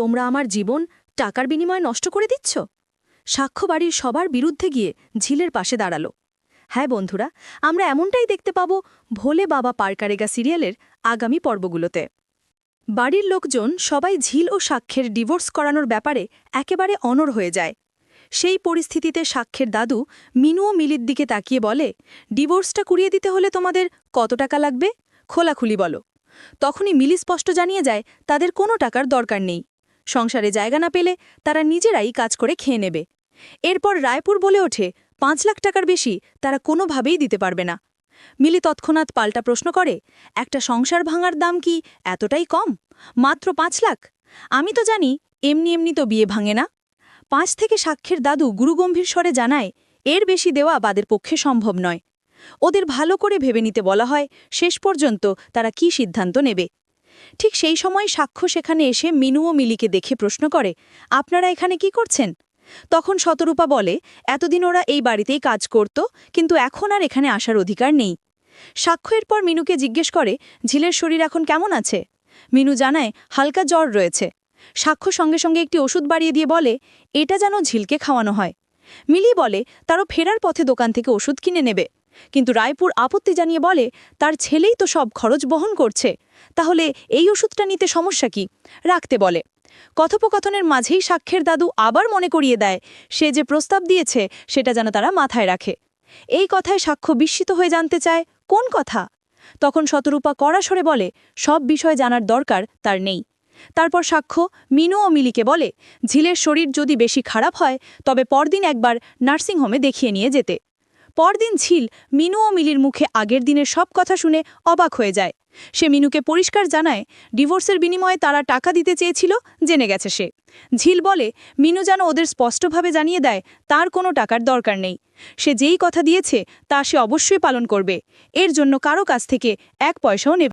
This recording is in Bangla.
তোমরা আমার জীবন টাকার বিনিময়ে নষ্ট করে দিচ্ছ? সাক্ষ্য বাড়ির সবার বিরুদ্ধে গিয়ে ঝিলের পাশে দাঁড়াল। হ্যাঁ বন্ধুরা, আমরা এমনটাই দেখতে পাব ভোলে বাবা পারকারেগা সিরিয়ালের আগামী পর্বগুলোতে। বাড়ির লোকজন সবাই ঝিল ও সাক্ষ্যের ডিভোর্স করানোর ব্যাপারে একেবারে অনর হয়ে যায়। সেই পরিস্থিতিতে সাক্ষ্যের দাদু মিনু ও মিলির দিকে তাকিয়ে বলে, ডিভোর্সটা কুড়িয়ে দিতে হলে তোমাদের কত টাকা লাগবে? খোলাখুলি বলো। তখনই মিলি স্পষ্ট জানিয়ে যায়, তাদের কোনো টাকার দরকার নেই। সংসারে জায়গা না পেলে তারা নিজেরাই কাজ করে খেয়ে নেবে। এরপর রায়পুর বলে ওঠে, পাঁচ লাখ টাকার বেশি তারা কোনোভাবেই দিতে পারবে না। মিলি তৎক্ষণাৎ পাল্টা প্রশ্ন করে, একটা সংসার ভাঙার দাম কি এতটাই কম? মাত্র পাঁচ লাখ? আমি তো জানি, এমনি এমনি তো বিয়ে ভাঙে না। পাঁচ থেকে সাক্ষীর দাদু গুরুগম্ভীর স্বরে জানায়, এর বেশি দেওয়া বাদের পক্ষে সম্ভব নয়। ওদের ভালো করে ভেবে নিতে বলা হয়, শেষ পর্যন্ত তারা কি সিদ্ধান্ত নেবে? ঠিক সেই সময় সাক্ষ্য সেখানে এসে মিনু ও মিলিকে দেখে প্রশ্ন করে, আপনারা এখানে কি করছেন? তখন শতরূপা বলে, এতদিন ওরা এই বাড়িতেই কাজ করত, কিন্তু এখন আর এখানে আসার অধিকার নেই। সাক্ষ্য এরপর মিনুকে জিজ্ঞেস করে, ঝিলের শরীর এখন কেমন আছে? মিনু জানায়, হালকা জ্বর রয়েছে। সাক্ষ্য সঙ্গে সঙ্গে একটি ওষুধ বাড়িয়ে দিয়ে বলে, এটা যেন ঝিলকে খাওয়ানো হয়। মিলি বলে, তারও ফেরার পথে দোকান থেকে ওষুধ কিনে নেবে। কিন্তু রায়পুর আপত্তি জানিয়ে বলে, তার ছেলেই তো সব খরচ বহন করছে। তাহলে এই ওষুধটা নিতে সমস্যা কি? রাখতে বলে। কথোপকথনের মাঝেই সাক্ষ্যের দাদু আবার মনে করিয়ে দেয়, সে যে প্রস্তাব দিয়েছে, সেটা যেন তারা মাথায় রাখে। এই কথায় সাক্ষ্য বিস্মিত হয়ে জানতে চায়, কোন কথা? তখন শতরূপা কড়াসরে বলে, সব বিষয় জানার দরকার তার নেই। তারপর সাক্ষ্য মিনু ও মিলিকে বলে, ঝিলের শরীর যদি বেশি খারাপ হয়, তবে পরদিন একবার নার্সিংহোমে দেখিয়ে নিয়ে যেতে। পরদিন ঝিল মিনু ও মিলির মুখে আগের দিনের সব কথা শুনে অবাক হয়ে যায়। সে মিনুকে পরিষ্কার জানায়, ডিভোর্সের বিনিময়ে তারা টাকা দিতে চেয়েছিল, জেনে গেছে সে। ঝিল বলে, মিনু যেন ওদের স্পষ্টভাবে জানিয়ে দেয়, তার কোনো টাকার দরকার নেই। সে যেই কথা দিয়েছে, তা সে অবশ্যই পালন করবে। এর জন্য কারও কাছ থেকে এক পয়সাও নেবে